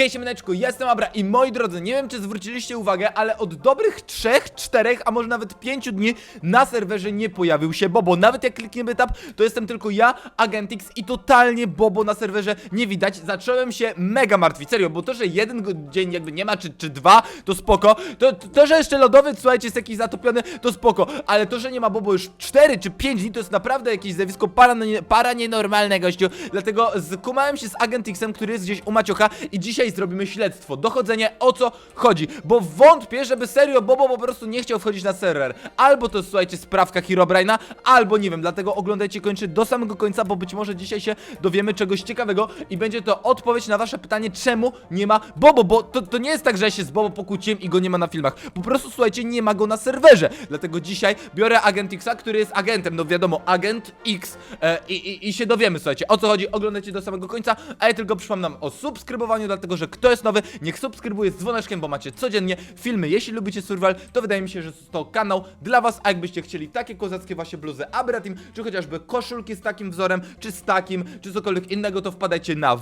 Hej siemaneczku, jestem Abra i moi drodzy, nie wiem czy zwróciliście uwagę, ale od dobrych 3, 4, a może nawet 5 dni na serwerze nie pojawił się Bobo. Nawet jak klikniemy tab, to jestem tylko ja, Agentix i totalnie Bobo na serwerze nie widać. Zacząłem się mega martwić, serio, bo to, że jeden dzień jakby nie ma, czy, czy dwa, to spoko. To, to, że jeszcze lodowy, słuchajcie, jest jakiś zatopiony, to spoko. Ale to, że nie ma Bobo już 4 czy 5 dni, to jest naprawdę jakieś zjawisko para, para gościu. Dlatego skumałem się z Agentixem, który jest gdzieś u Maciocha i dzisiaj zrobimy śledztwo, dochodzenie o co chodzi, bo wątpię, żeby serio Bobo po prostu nie chciał wchodzić na serwer. Albo to słuchajcie, sprawka Herobrine'a, albo nie wiem, dlatego oglądajcie kończy do samego końca, bo być może dzisiaj się dowiemy czegoś ciekawego i będzie to odpowiedź na wasze pytanie, czemu nie ma Bobo, bo to, to nie jest tak, że ja się z Bobo pokłóciłem i go nie ma na filmach. Po prostu, słuchajcie, nie ma go na serwerze. Dlatego dzisiaj biorę Agentixa, który jest agentem, no wiadomo, Agent X e, i, i, i się dowiemy, słuchajcie, o co chodzi, oglądajcie do samego końca, a ja tylko przypominam o subskrybowaniu, dlatego, że kto jest nowy, niech subskrybuje z dzwoneczkiem, bo macie codziennie filmy. Jeśli lubicie survival, to wydaje mi się, że to kanał dla was, a jakbyście chcieli takie kozackie właśnie bluzy Abra Team, czy chociażby koszulki z takim wzorem, czy z takim, czy cokolwiek innego, to wpadajcie na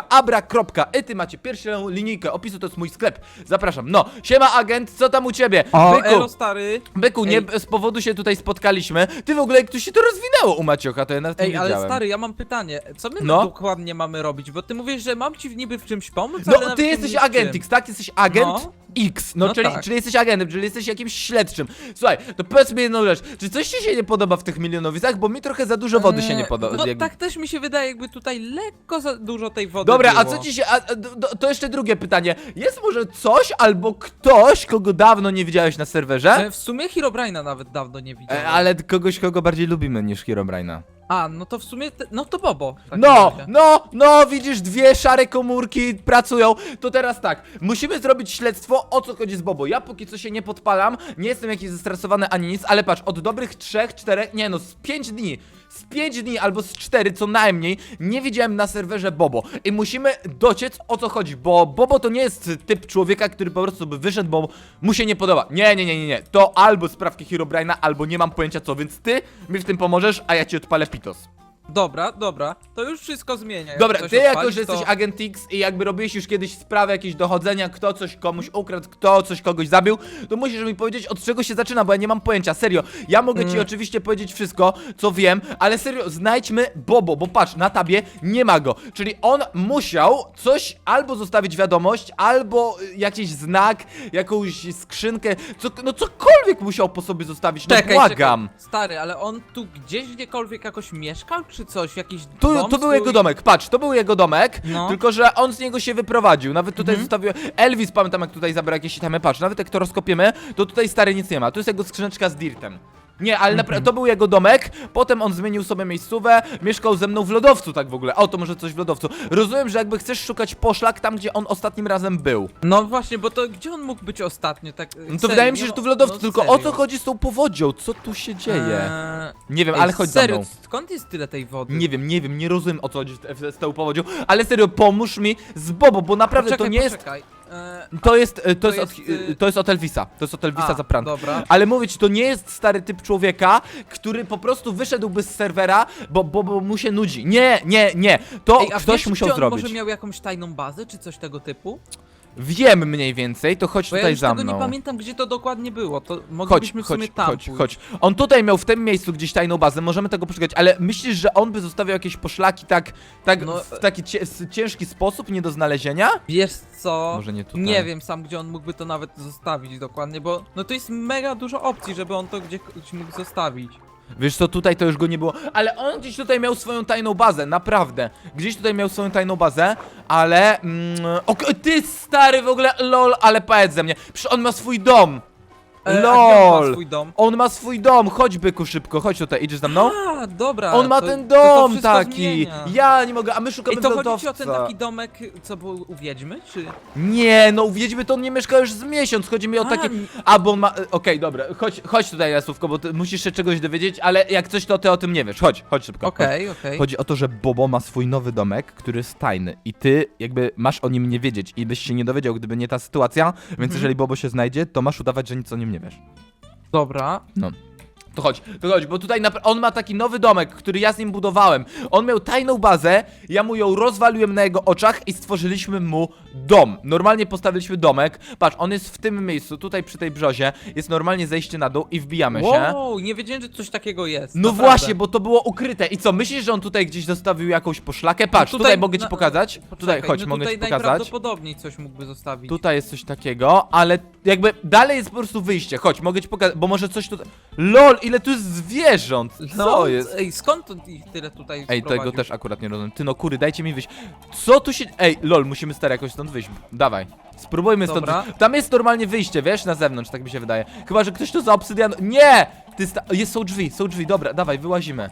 www.abra.ety, macie pierwszą linijkę opisu, to jest mój sklep. Zapraszam. No, siema agent, co tam u ciebie? O, Byku, elo stary. byku, nie Ej. z powodu się tutaj spotkaliśmy. Ty w ogóle, jak tu się to rozwinęło u Maciocha, to ja nawet nie Ej, ale stary, ja mam pytanie. Co my No. dokładnie mamy robić? Bo ty mówisz, że mam ci niby w czymś pomóc, No, nawet ty nie jesteś agent czym. X, tak? Jesteś agent No. X, no, No czyli, tak. czyli jesteś agentem, czyli jesteś jakimś śledczym. Słuchaj, to powiedz mi jedną rzecz, czy coś ci się nie podoba w tych milionowicach, bo mi trochę za dużo wody się nie Eee, podoba. No tak też mi się wydaje, jakby tutaj lekko za dużo tej wody Dobra, a było. co ci się. A, a, d- d- to jeszcze drugie pytanie. Jest może coś albo ktoś, kogo dawno nie widziałeś na serwerze? E, W sumie Herobrine'a nawet dawno nie widziałem. E, ale kogoś, kogo bardziej lubimy niż Herobrine'a. A, no to w sumie, te... no to Bobo. w takim No, razie. no, no, widzisz, dwie szare komórki pracują. To teraz tak, musimy zrobić śledztwo, o co chodzi z Bobo. Ja póki co się nie podpalam, nie jestem jakiś zestresowany ani nic, ale patrz, od dobrych trzech, czterech, nie no, z pięć dni, z pięć dni albo z cztery co najmniej, nie widziałem na serwerze Bobo. I musimy dociec, o co chodzi, bo Bobo to nie jest typ człowieka, który po prostu by wyszedł, bo mu się nie podoba. Nie, nie, nie, nie, nie. To albo sprawki Herobrine'a, albo nie mam pojęcia co, więc ty mi w tym pomożesz, a ja ci odpalę Pitos. Dobra, dobra, to już wszystko zmienia. Jak Dobra, coś ty jako, odpalisz, że jesteś to... agent X i jakby robiłeś już kiedyś sprawę jakieś dochodzenia, kto coś komuś ukradł, kto coś kogoś zabił, to musisz mi powiedzieć od czego się zaczyna, bo ja nie mam pojęcia, serio. Ja mogę ci Mm. oczywiście powiedzieć wszystko, co wiem, ale serio, znajdźmy Bobo, bo patrz, na tabie nie ma go. Czyli on musiał coś albo zostawić wiadomość, albo y, jakiś znak, jakąś skrzynkę, co, no cokolwiek musiał po sobie zostawić, no Czekaj, błagam. czekaj. Stary, ale on tu gdzieś gdziekolwiek jakoś mieszkał, czy coś? Jakiś Tu, dom to był swój? jego domek, patrz, to był jego domek, No. tylko że on z niego się wyprowadził. Nawet tutaj Mhm. zostawił. Elvis, pamiętam jak tutaj zabrał jakieś itemy, patrz, nawet jak to rozkopiemy, to tutaj stary nic nie ma. Tu jest jego skrzyneczka z dirtem. Nie, ale napra- to był jego domek, potem on zmienił sobie miejscówę, mieszkał ze mną w lodowcu tak w ogóle. O, to może coś w lodowcu. Rozumiem, że jakby chcesz szukać poszlak tam, gdzie on ostatnim razem był. No właśnie, bo to gdzie on mógł być ostatnio, tak No to wydaje mi się, że tu w lodowcu, no tylko o co chodzi z tą powodzią? Co tu się dzieje? Eee, Nie wiem, ale chodź za serio, mną. skąd jest tyle tej wody? Nie wiem, nie wiem, nie rozumiem o co chodzi z, z tą powodzią, ale serio, pomóż mi z Bobo, bo naprawdę to nie jest. Eee, To jest, e, to, jest, od, jest, y- e, to jest od Elvisa. To jest od Elvisa a, za pran. Dobra. Ale mówię ci, to nie jest stary typ człowieka, który po prostu wyszedłby z serwera, bo, bo, bo mu się nudzi. Nie, nie, nie. To Ej, a ktoś wiesz, musiał czy on zrobić. może miał jakąś tajną bazę, czy coś tego typu? Wiem mniej więcej, to chodź Bo ja tutaj już za tego mną. nie pamiętam, gdzie to dokładnie było. To Chodź, moglibyśmy w chodź, sumie tam chodź, pójść. chodź. On tutaj miał w tym miejscu gdzieś tajną bazę, możemy tego poszukać, ale myślisz, że on by zostawiał jakieś poszlaki tak, tak No, w taki cie, s- ciężki sposób, nie do znalezienia? Wiesz co? Może nie tutaj. Nie wiem sam, gdzie on mógłby to nawet zostawić dokładnie, bo no to jest mega dużo opcji, żeby on to gdzieś mógł zostawić. Wiesz co, tutaj to już go nie było, ale on gdzieś tutaj miał swoją tajną bazę, naprawdę. Gdzieś tutaj miał swoją tajną bazę, ale... Mm, ok, ty stary w ogóle, lol, ale powiedz ze mnie. Przecież on ma swój dom. E, a gdzie on ma lol. swój dom? On ma swój dom, chodź byku szybko, chodź tutaj, idziesz za mną? A, dobra. On ma to- ten to to dom wszystko taki. zmienia. Ja nie mogę, a my szukamy Ej, to chodzi ci o ten taki domek, co był u Wiedźmy, czy... Nie, no uwiedźmy, to on nie mieszka już z miesiąc, chodzi mi o A, taki... A, bo on ma... e, Okej, dobra, chodź, chodź tutaj na słówko, bo ty musisz się czegoś dowiedzieć, ale jak coś, to ty o tym nie wiesz. Chodź, chodź szybko. chodź. Okej, okej. Chodzi o to, że Bobo ma swój nowy domek, który jest tajny i ty jakby masz o nim nie wiedzieć i byś się nie dowiedział, gdyby nie ta sytuacja, więc Mhm. jeżeli Bobo się znajdzie, to masz udawać, że nic o nim nie wiesz. Dobra. To chodź, to chodź, bo tutaj napra- on ma taki nowy domek, który ja z nim budowałem. On miał tajną bazę, ja mu ją rozwaliłem na jego oczach i stworzyliśmy mu dom. Normalnie postawiliśmy domek. Patrz, on jest w tym miejscu, tutaj przy tej brzozie. Jest normalnie zejście na dół i wbijamy się. Wow, nie wiedziałem, że coś takiego jest. No naprawdę. właśnie, bo to było ukryte. I co, myślisz, że on tutaj gdzieś zostawił jakąś poszlakę? Patrz, No tutaj, mogę ci na- pokazać. Poczekaj, tutaj, chodź, no mogę tutaj ci pokazać. najprawdopodobniej coś mógłby zostawić. Tutaj jest coś takiego, ale jakby dalej jest po prostu wyjście. Chodź, mogę ci pokazać, bo może coś tutaj... LOL, ile tu jest zwierząt! Co no, jest? Ej, skąd to ich tyle tutaj Ej, tego sprowadził? też akurat nie rozumiem. Ty no kury, dajcie mi wyjść. Co tu się... Ej, lol, musimy stary jakoś stąd wyjść. Dawaj. Spróbujmy stąd Dobra. wyjść. Tam jest normalnie wyjście, wiesz, na zewnątrz, tak mi się wydaje. Chyba, że ktoś to za obsydian... Nie! Ty sta... Jest, są drzwi, są drzwi, dobra, dawaj, wyłazimy.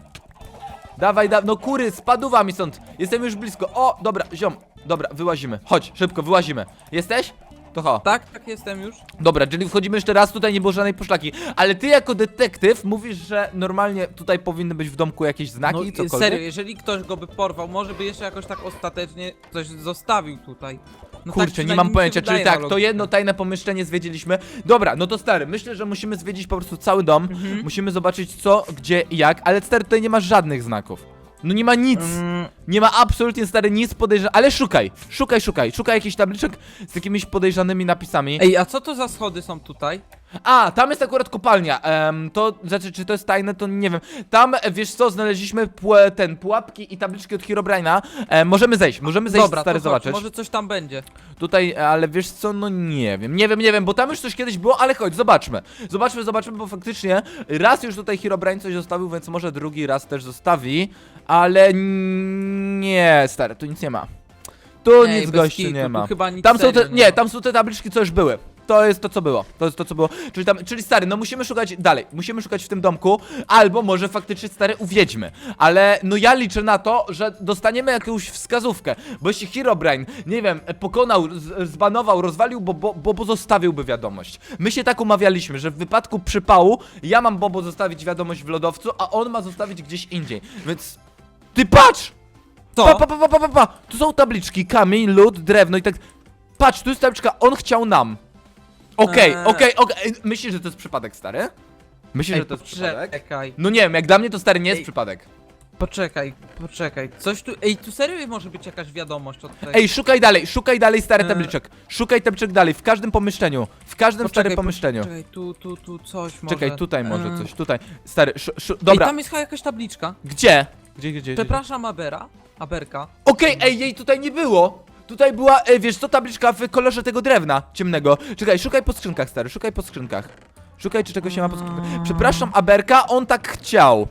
Dawaj, da... no kury, spaduwa mi stąd. Jestem już blisko. O, dobra, ziom. Dobra, wyłazimy. Chodź, szybko, wyłazimy. Jesteś? To ho. Tak, tak jestem już. Dobra, czyli wchodzimy jeszcze raz, tutaj nie było żadnej poszlaki. Ale ty jako detektyw mówisz, że normalnie tutaj powinny być w domku jakieś znaki, No, cokolwiek? serio, jeżeli ktoś go by porwał, może by jeszcze jakoś tak ostatecznie coś zostawił tutaj. No tak Kurczę, nie przynajmniej mam się pojęcia, czyli wydaje tak, to logikę. jedno tajne pomieszczenie zwiedziliśmy. Dobra, no to stary, myślę, że musimy zwiedzić po prostu cały dom. Mhm. Musimy zobaczyć co, gdzie i jak, ale stary, tutaj nie ma żadnych znaków. No nie ma nic. Mm, Nie ma absolutnie stary nic podejrzanego. Ale szukaj, szukaj, szukaj. Szukaj jakichś tabliczek z jakimiś podejrzanymi napisami. Ej, a co to za schody są tutaj? A, tam jest akurat kopalnia. Em, to znaczy, czy to jest tajne, to nie wiem. Tam, e, wiesz co, znaleźliśmy płe, ten, pułapki i tabliczki od Herobrine'a. E, możemy zejść, możemy zejść, Dobra, stary, to chodź, zobaczyć. może coś tam będzie. Tutaj, e, ale wiesz co, no nie wiem, nie wiem, nie wiem, bo tam już coś kiedyś było, ale chodź, zobaczmy. Zobaczmy, zobaczmy, bo faktycznie raz już tutaj Herobrine coś zostawił, więc może drugi raz też zostawi, ale nie, stary, tu nic nie ma. Tu Ej, nic bez gościu kitu, nie tu ma. Chyba nic Tam są te, serio nie, ma. tam są te tabliczki, co już były. To jest to, co było. To jest to, co było. Czyli tam, czyli stary, no musimy szukać dalej. Musimy szukać w tym domku, albo może faktycznie stary uwiedźmy. Ale no ja liczę na to, że dostaniemy jakąś wskazówkę. Bo jeśli Herobrine, nie wiem, pokonał, z, zbanował, rozwalił, bo, bo, Bobo zostawiłby wiadomość. My się tak umawialiśmy, że w wypadku przypału ja mam Bobo zostawić wiadomość w lodowcu, a on ma zostawić gdzieś indziej. Więc. Ty patrz! Co? Pa, pa, pa, pa, pa, pa, pa. Tu są tabliczki, kamień, lód, drewno i tak. Patrz, tu jest tabliczka, on chciał nam. Okej, Eee. okej, okej. Myślisz, że to jest przypadek, stary? Myślisz, Ej, że to jest przypadek? poczekaj, No nie wiem, jak dla mnie to stary nie jest Ej. przypadek. poczekaj, poczekaj. Coś tu, ej, tu serio może być jakaś wiadomość od tej... Ej, szukaj dalej, szukaj dalej stary Eee. tabliczek. Szukaj tabliczek dalej, w każdym pomieszczeniu. W każdym starym po- pomieszczeniu. Czekaj, tu, tu, tu coś może. Czekaj, tutaj może Eee. coś, tutaj. Stary, szu, szu, Ej, dobra. tam jest chyba jakaś tabliczka. Gdzie? Gdzie, gdzie, gdzie? Przepraszam, Abera. Aberka. Okej, ej, jej tutaj nie było. Tutaj była, e, wiesz co, tabliczka w kolorze tego drewna ciemnego. Czekaj, szukaj po skrzynkach, stary, szukaj po skrzynkach. Szukaj, czy czegoś się ma po skrzynkach. Przepraszam, Aberka, on tak chciał.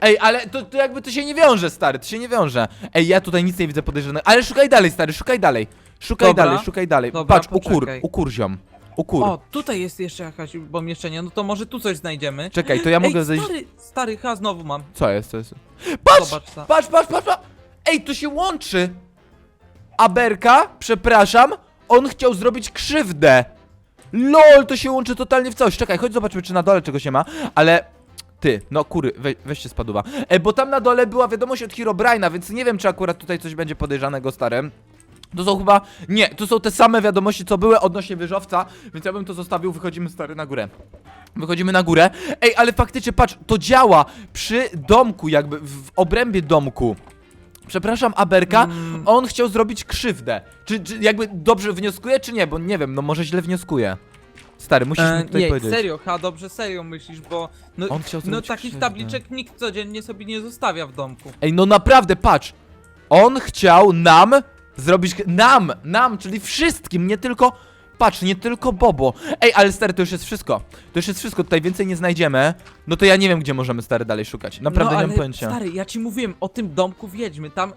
Ej, ale to, to jakby to się nie wiąże, stary, to się nie wiąże. Ej, ja tutaj nic nie widzę podejrzanego. Ale szukaj dalej, stary, szukaj dalej. Szukaj Dobra. dalej, szukaj dalej. Dobra, Patrz, ukur, poczekaj. ukur ziom. Ukur. O, tutaj jest jeszcze jakaś pomieszczenie, no to może tu coś znajdziemy. Czekaj, to ja mogę Ej, zejść... stary, stary, chyba znowu mam. Co jest, co jest? Patrz! Zobacz ta. Patrz, patrz, patrz, patrz! Ej, to się łączy! Aberka, przepraszam, on chciał zrobić krzywdę. LOL, to się łączy totalnie w całość. Czekaj, chodź zobaczmy, czy na dole czegoś nie ma, ale... Ty, no kury, we, weźcie spaduwa. E, bo tam na dole była wiadomość od Herobrine'a, więc nie wiem, czy akurat tutaj coś będzie podejrzanego starym. To są chyba... Nie, to są te same wiadomości, co były odnośnie wieżowca, więc ja bym to zostawił, wychodzimy stary na górę. Wychodzimy na górę. Ej, ale faktycznie, patrz, to działa przy domku, jakby w obrębie domku. Przepraszam, Aberka, Mm. on chciał zrobić krzywdę. Czy, czy jakby dobrze wnioskuje, czy nie? Bo nie wiem, no może źle wnioskuje. Stary, musisz E, mi tutaj nie, powiedzieć. serio, chyba dobrze serio myślisz, bo no, On chciał no takich krzywdę. tabliczek nikt codziennie sobie nie zostawia w domku. Ej, no naprawdę, patrz. On chciał nam zrobić. Nam, nam, czyli wszystkim, nie tylko. Patrz, nie tylko Bobo. Ej, ale stary, to już jest wszystko. To już jest wszystko, tutaj więcej nie znajdziemy. No to ja nie wiem, gdzie możemy stary dalej szukać. Naprawdę no, nie ale, mam pojęcia. Stary, ja ci mówiłem o tym domku wiedźmy, tam...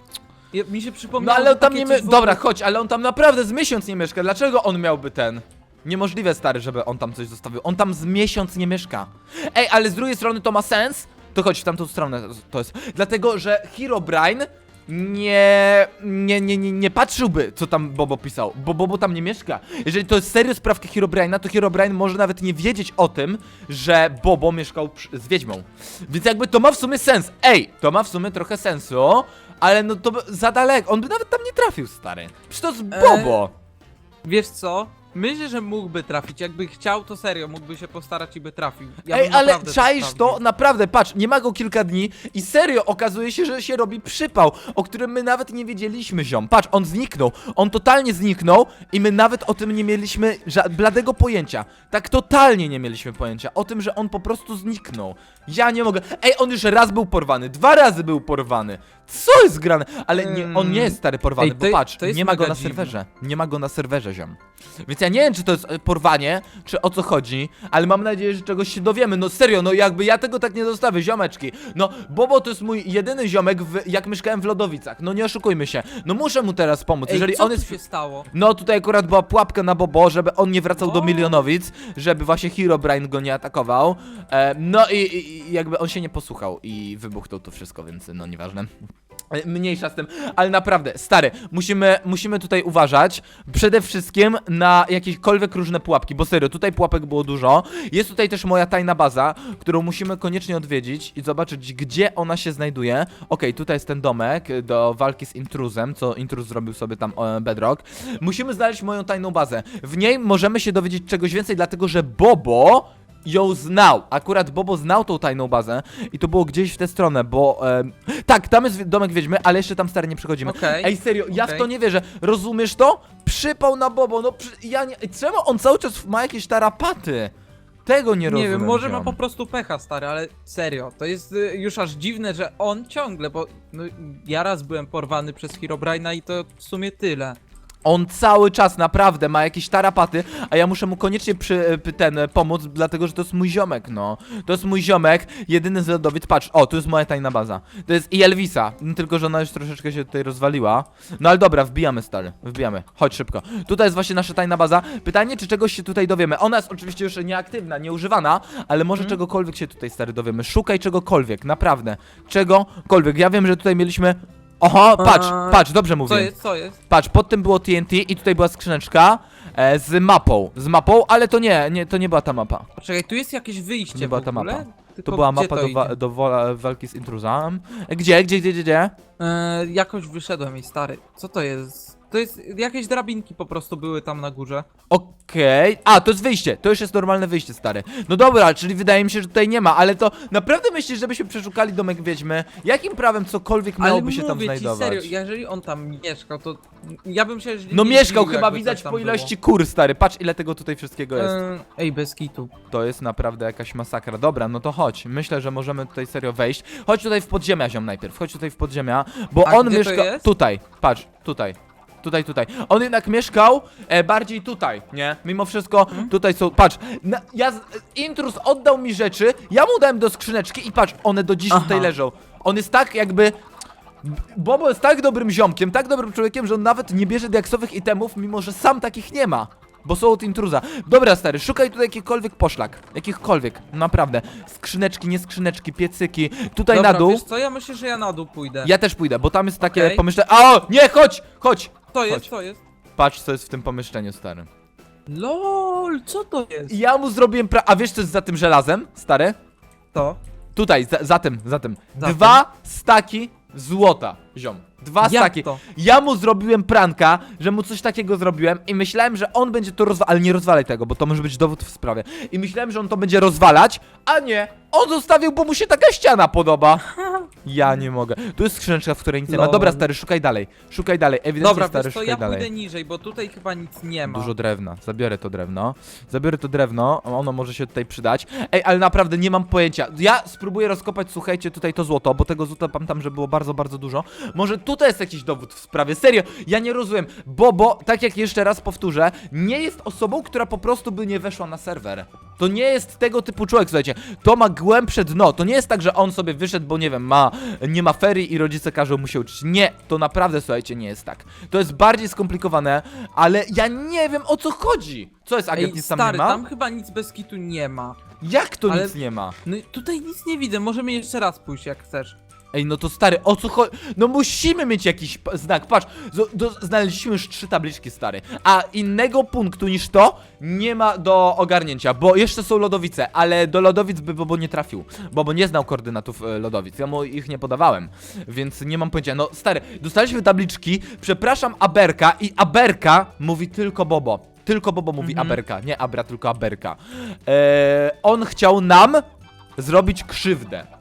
Ja, mi się No przypomniało, ale on tam takie nie. coś My... w ogóle- Dobra, chodź, ale on tam naprawdę z miesiąc nie mieszka. Dlaczego on miałby ten? Niemożliwe, stary, żeby on tam coś zostawił. On tam z miesiąc nie mieszka. Ej, ale z drugiej strony to ma sens. To chodź w tamtą stronę to jest. Dlatego, że Herobrine nie, nie, nie, nie, nie patrzyłby, co tam Bobo pisał, bo Bobo tam nie mieszka. Jeżeli to jest serio sprawka Herobrine'a, to Herobrine może nawet nie wiedzieć o tym, że Bobo mieszkał przy, z wiedźmą. Więc jakby to ma w sumie sens. Ej, to ma w sumie trochę sensu, ale no to by- za daleko. On by nawet tam nie trafił, stary. Przecież to jest E, Bobo. Wiesz co? Myślę, że mógłby trafić. Jakby chciał, to serio, mógłby się postarać i by trafił. Ja Ej, bym ale naprawdę czaisz to? Naprawdę, patrz, nie ma go kilka dni i serio okazuje się, że się robi przypał, o którym my nawet nie wiedzieliśmy, ziom. Patrz, on zniknął, on totalnie zniknął i my nawet o tym nie mieliśmy ża- bladego pojęcia. Tak totalnie nie mieliśmy pojęcia o tym, że on po prostu zniknął. Ja nie mogę. Ej, on już raz był porwany, dwa razy był porwany. Co jest grane? Ale nie, on nie jest stary porwany, Ej, to- bo patrz, to jest nie ma go mega na dziwne. serwerze. Nie ma go na serwerze, ziom. Więc ja nie wiem, czy to jest e, porwanie, czy o co chodzi, ale mam nadzieję, że czegoś się dowiemy. No serio, no jakby ja tego tak nie zostawię, ziomeczki. No, Bobo to jest mój jedyny ziomek, w, jak mieszkałem w Lodowicach. No nie oszukujmy się. No muszę mu teraz pomóc. Ej, Jeżeli co on tu jest. się stało? No tutaj akurat była pułapka na Bobo, żeby on nie wracał do milionowic, żeby właśnie Herobrine go nie atakował. E, no i, i, i jakby on się nie posłuchał i wybuchnął to wszystko, więc no nieważne. E, Mniejsza z tym, ale naprawdę, stary, musimy, musimy tutaj uważać przede wszystkim na jakiekolwiek różne pułapki, bo serio, tutaj pułapek było dużo. Jest tutaj też moja tajna baza, którą musimy koniecznie odwiedzić i zobaczyć, gdzie ona się znajduje. Okej, tutaj jest ten domek do walki z intruzem, co intruz zrobił sobie tam e, Bedrock. Musimy znaleźć moją tajną bazę. W niej możemy się dowiedzieć czegoś więcej, dlatego że Bobo ją znał. Akurat Bobo znał tą tajną bazę i to było gdzieś w tę stronę, bo... em, tak, tam jest domek wiedźmy, ale jeszcze tam stary nie przechodzimy. Okej. Ej, serio, ja w Okej. to nie wierzę. Rozumiesz to? Przypał na Bobo, no przy... ja nie... Czemu on cały czas ma jakieś tarapaty? Tego nie, Nie rozumiem. wiem, może ma ziom. po prostu pecha, stary, ale serio, to jest y, już aż dziwne, że on ciągle, bo no, ja raz byłem porwany przez Herobrine'a i to w sumie tyle. On cały czas naprawdę ma jakieś tarapaty, a ja muszę mu koniecznie przy, py- ten e, pomóc, dlatego że to jest mój ziomek, no. To jest mój ziomek, jedyny z lodowic. Patrz, o, tu jest moja tajna baza. To jest i Elvisa, m, tylko że ona już troszeczkę się tutaj rozwaliła. No ale dobra, wbijamy stary, wbijamy. Chodź szybko. Tutaj jest właśnie nasza tajna baza. Pytanie, czy czegoś się tutaj dowiemy. Ona jest oczywiście już nieaktywna, nieużywana, ale może Mhm. czegokolwiek się tutaj stary dowiemy. Szukaj czegokolwiek, naprawdę. Czegokolwiek. Ja wiem, że tutaj mieliśmy... Oho, patrz, Eee, patrz, dobrze mówię. Co jest, co jest? Patrz, pod tym było TNT i tutaj była skrzyneczka e, z mapą, z mapą, ale to nie, nie, to nie była ta mapa. Poczekaj, tu jest jakieś wyjście Nie była w ta ogóle? mapa. Tylko To była gdzie mapa to do, wa idzie? do wola, walki z intruzem. E, Gdzie, gdzie, gdzie, gdzie, gdzie? E, jakoś wyszedłem i stary. Co to jest? To jest jakieś drabinki po prostu były tam na górze. Okej, a to jest wyjście, to już jest normalne wyjście, stary. No dobra, czyli wydaje mi się, że tutaj nie ma, ale to naprawdę myślisz, żebyśmy przeszukali domek wiedźmy? Jakim prawem cokolwiek miałoby Ale się tam mówię znajdować? ci serio, jeżeli on tam mieszkał, to ja bym się No nie mieszkał chyba jakby widać coś tam po ilości kur, stary, patrz ile tego tutaj wszystkiego jest. E, ej, bez kitu. To jest naprawdę jakaś masakra. Dobra, no to chodź. Myślę, że możemy tutaj serio wejść. Chodź tutaj w podziemia, ziom, najpierw. Chodź tutaj w podziemia, bo A on gdzie to mieszka... jest? Tutaj, patrz, tutaj. Tutaj, tutaj. On jednak mieszkał e, bardziej tutaj, nie? Mimo wszystko, tutaj są. Patrz, na, ja. z- Intrus oddał mi rzeczy, ja mu dałem do skrzyneczki i patrz, one do dziś Aha. tutaj leżą. On jest tak jakby. Bobo jest tak dobrym ziomkiem, tak dobrym człowiekiem, że on nawet nie bierze diaksowych itemów, mimo że sam takich nie ma. Bo są od intruza. Dobra, stary, szukaj tutaj jakikolwiek poszlak. Jakichkolwiek, naprawdę. Skrzyneczki, nie skrzyneczki, piecyki. Tutaj Dobra, na dół. wiesz co, ja myślę, że ja na dół pójdę. Ja też pójdę, bo tam jest takie Okej. pomieszczenie. O! Nie, chodź! Chodź! To jest, chodź. to jest. Patrz, co jest w tym pomieszczeniu, stary. LOL, co to jest? Ja mu zrobiłem pra... A wiesz, co jest za tym żelazem, stary? To? Tutaj, za, za tym, za tym. Za Dwa staki złota, ziom. Dwa Jak staki. to? Ja mu zrobiłem pranka, że mu coś takiego zrobiłem i myślałem, że on będzie to rozwalać, ale nie rozwalaj tego, bo to może być dowód w sprawie. I myślałem, że on to będzie rozwalać, a nie, on zostawił, bo mu się taka ściana podoba. Ja nie mogę. Tu jest skrzyneczka, w której nic nie ma. Lol. Dobra, stary, szukaj dalej. Szukaj dalej, ewidentnie, Dobra, stary, wiesz co, szukaj ja dalej. pójdę niżej, bo tutaj chyba nic nie ma. Dużo drewna. Zabiorę to drewno. Zabiorę to drewno, ono może się tutaj przydać. Ej, ale naprawdę nie mam pojęcia. Ja spróbuję rozkopać, słuchajcie, tutaj to złoto, bo tego złota pamiętam, że było bardzo, bardzo dużo. Może tutaj jest jakiś dowód w sprawie. Serio, ja nie rozumiem. Bobo, tak jak jeszcze raz powtórzę, nie jest osobą, która po prostu by nie weszła na serwer. To nie jest tego typu człowiek, słuchajcie. To ma głębsze dno. To nie jest tak, że on sobie wyszedł, bo nie wiem, ma, nie ma ferii i rodzice każą mu się uczyć. Nie, to naprawdę, słuchajcie, nie jest tak. To jest bardziej skomplikowane, ale ja nie wiem o co chodzi. Co jest, agent Ej, nic tam stary, nie ma? tam chyba nic bez kitu nie ma. Jak to ale- nic nie ma? No i tutaj nic nie widzę, możemy jeszcze raz pójść jak chcesz. Ej, no to stary, o co chodzi? No musimy mieć jakiś znak, patrz, z- do, znaleźliśmy już trzy tabliczki, stary, a innego punktu niż to nie ma do ogarnięcia, bo jeszcze są lodowice, ale do lodowic by Bobo nie trafił, Bobo nie znał koordynatów e, lodowic, ja mu ich nie podawałem, więc nie mam pojęcia, no stary, dostaliśmy tabliczki, przepraszam Aberka i Aberka mówi tylko Bobo. tylko Bobo mówi Mhm. Aberka, nie Abra, tylko Aberka. E, on chciał nam zrobić krzywdę.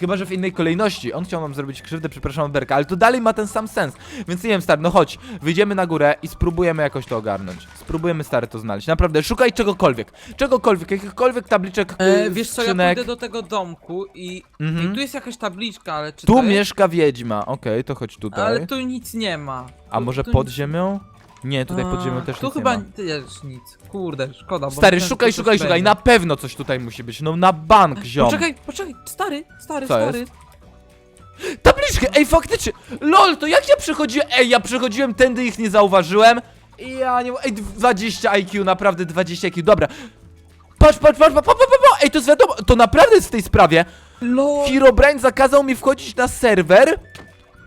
Chyba, że w innej kolejności. On chciał nam zrobić krzywdę, przepraszam, Aberka, ale to dalej ma ten sam sens. Więc nie wiem, stary, no chodź, wyjdziemy na górę i spróbujemy jakoś to ogarnąć. Spróbujemy, stary, to znaleźć. Naprawdę, szukaj czegokolwiek. Czegokolwiek, jakichkolwiek tabliczek, E, y, wiesz co, ja skrzynek. pójdę do tego domku i, Mhm. i tu jest jakaś tabliczka, ale czy Tu to jest? mieszka wiedźma. Okej, to chodź tutaj. Ale tu nic nie ma. A Tu- może tu pod nic- ziemią? Nie, tutaj pod ziemią też Tu nic chyba nie ma. też nic. Kurde, szkoda. bo Stary, myślałem, szukaj, że szukaj, coś szukaj. będzie. Na pewno coś tutaj musi być. No na bank, ziom. Poczekaj, poczekaj, stary, stary, Co stary. Tabliczkę! Ej, faktycznie! LOL, to jak ja przechodziłem? Ej, ja przechodziłem tędy, ich nie zauważyłem. I ja nie... Ej, 20 IQ, naprawdę 20 IQ, dobra. Patrz, patrz, patrz, patrz, patrz, patrz, patrz. Ej, to jest wiadomo, to naprawdę jest w tej sprawie. LOL. Herobrine zakazał mi wchodzić na serwer.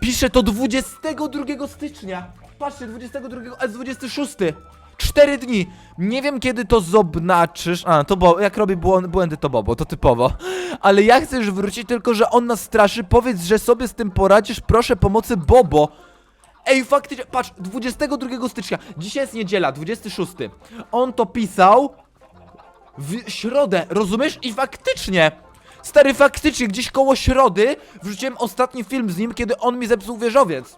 Pisze to 22 stycznia. Patrzcie, 22, a jest 26. 4 dni. Nie wiem kiedy to zobaczysz. A, to bo jak robi błą- błędy to Bobo, to typowo. Ale ja chcę już wrócić, tylko że on nas straszy. Powiedz, że sobie z tym poradzisz. Proszę pomocy Bobo. Ej, faktycznie, patrz, 22 stycznia. Dzisiaj jest niedziela, 26. On to pisał w środę, rozumiesz? I faktycznie, stary, faktycznie, gdzieś koło środy wrzuciłem ostatni film z nim, kiedy on mi zepsuł wieżowiec.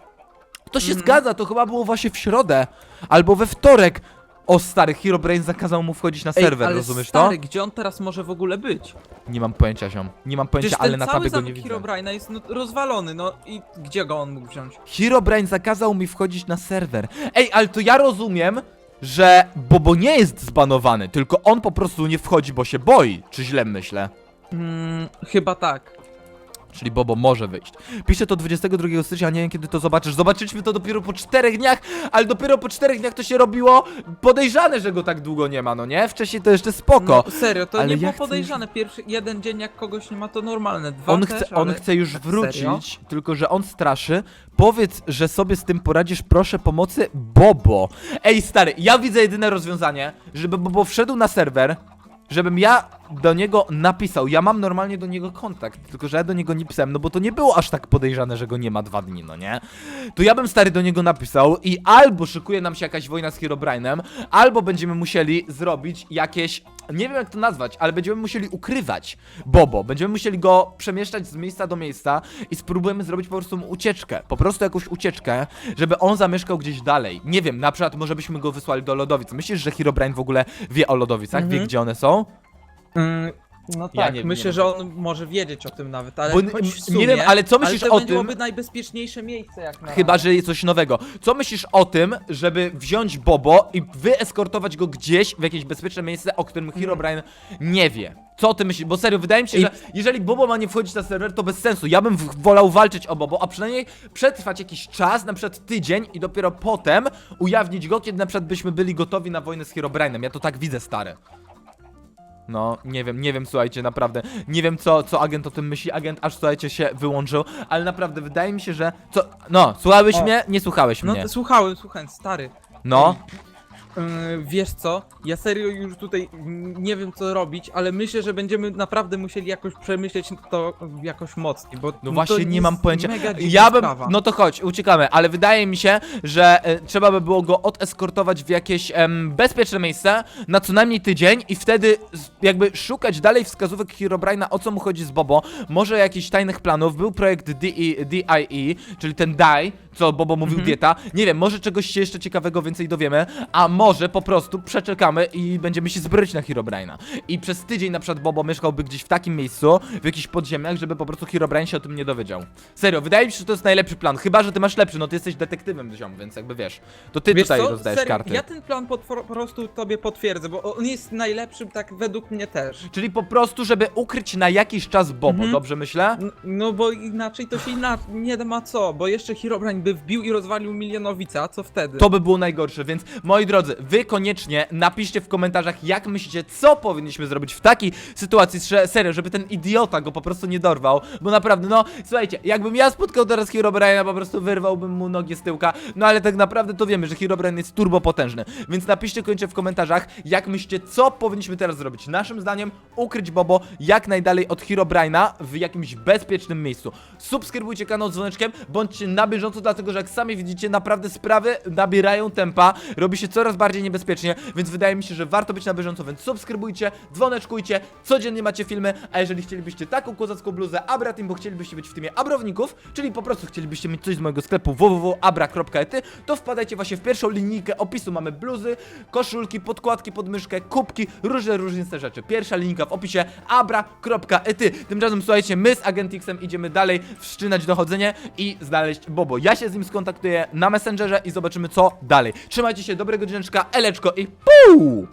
To się zgadza, to chyba było właśnie w środę, albo we wtorek. O stary, Herobrine zakazał mu wchodzić na Ej, serwer, ale rozumiesz stary, gdzie on teraz może w ogóle być? to? Nie mam pojęcia, ziom. Nie mam pojęcia, Przecież ale ten na cały tabie go zamek nie widzę. Herobrine'a jest no, rozwalony, no i gdzie go on mógł wziąć? Herobrine zakazał mi wchodzić na serwer. Ej, ale to ja rozumiem, że Bobo nie jest zbanowany, tylko on po prostu nie wchodzi, bo się boi. Czy źle myślę? Mm, chyba tak. Czyli Bobo może wyjść. Piszę to 22 stycznia, nie wiem kiedy to zobaczysz. Zobaczyliśmy to dopiero po czterech dniach, ale dopiero po czterech dniach to się robiło podejrzane, że go tak długo nie ma, no nie? Wcześniej to jeszcze spoko. No, serio, to Ale nie było podejrzane. Pierwszy jeden dzień jak kogoś nie ma to normalne. Dwa On też, chce, on ale... chce już Serio? wrócić, tylko że on straszy. Powiedz, że sobie z tym poradzisz, proszę pomocy, Bobo. Ej, stary, ja widzę jedyne rozwiązanie, żeby Bobo wszedł na serwer, żebym ja do niego napisał. Ja mam normalnie do niego kontakt, tylko że ja do niego nie pisałem, no bo to nie było aż tak podejrzane, że go nie ma dwa dni, no nie? To ja bym stary do niego napisał i albo szykuje nam się jakaś wojna z Herobrine'em, albo będziemy musieli zrobić jakieś, nie wiem jak to nazwać, ale będziemy musieli ukrywać Bobo. Będziemy musieli go przemieszczać z miejsca do miejsca i spróbujemy zrobić po prostu ucieczkę. Po prostu jakąś ucieczkę, żeby on zamieszkał gdzieś dalej. Nie wiem, na przykład może byśmy go wysłali do Lodowic. Myślisz, że Herobrine w ogóle wie o Lodowicach? Wie Mhm. gdzie one są? Mm, no Ja tak, nie- myślę, nie że on może wiedzieć o tym nawet, ale Bo choć w sumie, nie wiem, ale co myślisz ale to o tym- byłoby najbezpieczniejsze miejsce jak na Chyba, że jest coś nowego. Co myślisz o tym, żeby wziąć Bobo i wyeskortować go gdzieś w jakieś bezpieczne miejsce, o którym Herobrine nie wie? Co o tym myślisz? Bo serio, wydaje mi się, I- że jeżeli Bobo ma nie wchodzić na serwer, to bez sensu. Ja bym w- wolał walczyć o Bobo, a przynajmniej przetrwać jakiś czas, na przykład tydzień i dopiero potem ujawnić go, kiedy na przykład byśmy byli gotowi na wojnę z Herobrine'em. Ja to tak widzę, stary. No, nie wiem, nie wiem, słuchajcie, naprawdę. Nie wiem, co, co agent o tym myśli. Agent aż, słuchajcie, się wyłączył, ale naprawdę wydaje mi się, że. Co. No, słuchałeś O. mnie? Nie słuchałeś No mnie. to słuchałem, słuchałem, stary. No. Yy, wiesz co, ja serio już tutaj nie wiem co robić, ale myślę, że będziemy naprawdę musieli jakoś przemyśleć to jakoś mocniej, bo No to właśnie nie jest mam pojęcia. Mega dziwna Ja bym. sprawa. No to chodź, uciekamy, ale wydaje mi się, że e, trzeba by było go odeskortować w jakieś em, bezpieczne miejsce na co najmniej tydzień i wtedy z, jakby szukać dalej wskazówek Herobrine'a o co mu chodzi z Bobo. Może jakichś tajnych planów. Był projekt DE, DIE, czyli ten DIE, co Bobo mówił Mhm. dieta. Nie wiem, może czegoś się jeszcze ciekawego więcej dowiemy, a może po prostu przeczekamy i będziemy się zbroić na Herobrine'a. I przez tydzień na przykład Bobo mieszkałby gdzieś w takim miejscu, w jakichś podziemiach, żeby po prostu Herobrine się o tym nie dowiedział. Serio, wydaje mi się, że to jest najlepszy plan. Chyba, że ty masz lepszy, no ty jesteś detektywem, ziom, więc jakby wiesz. To ty Wiesz tutaj co? rozdajesz Serio, karty. Ja ten plan po, prostu tobie potwierdzę, bo on jest najlepszy tak według mnie też. Czyli po prostu, żeby ukryć na jakiś czas Bobo, Mhm. dobrze myślę? N- No bo inaczej to się inaczej nie ma co, bo jeszcze Herobrine by wbił i rozwalił milionowica, a co wtedy? To by było najgorsze, więc moi drodzy, wy koniecznie napiszcie w komentarzach, jak myślicie, co powinniśmy zrobić w takiej sytuacji, że- serio, żeby ten idiota go po prostu nie dorwał, bo naprawdę, no, słuchajcie, jakbym ja spotkał teraz Herobrine'a, po prostu wyrwałbym mu nogi z tyłka, no ale tak naprawdę to wiemy, że Herobrine jest turbo potężny, więc napiszcie koniecznie w komentarzach, jak myślicie, co powinniśmy teraz zrobić. Naszym zdaniem, ukryć Bobo jak najdalej od Herobrine'a w jakimś bezpiecznym miejscu. Subskrybujcie kanał dzwoneczkiem, bądźcie na bieżąco, dlatego że jak sami widzicie, naprawdę sprawy nabierają tempa, robi się coraz bardziej bardziej niebezpiecznie, więc wydaje mi się, że warto być na bieżąco, więc subskrybujcie, dzwoneczkujcie, codziennie macie filmy, a jeżeli chcielibyście taką kozacką bluzę Abra Team, bo chcielibyście być w teamie Abrowników, czyli po prostu chcielibyście mieć coś z mojego sklepu www.abra.ety, to wpadajcie właśnie w pierwszą linijkę opisu, mamy bluzy, koszulki, podkładki pod myszkę, kubki, różne różnice rzeczy. Pierwsza linijka w opisie abra.ety. Tymczasem słuchajcie, my z Agentixem idziemy dalej wszczynać dochodzenie i znaleźć Bobo. Ja się z nim skontaktuję na Messengerze i zobaczymy co dalej. Trzymajcie się, dobrego dzineczka, eleczko i puu!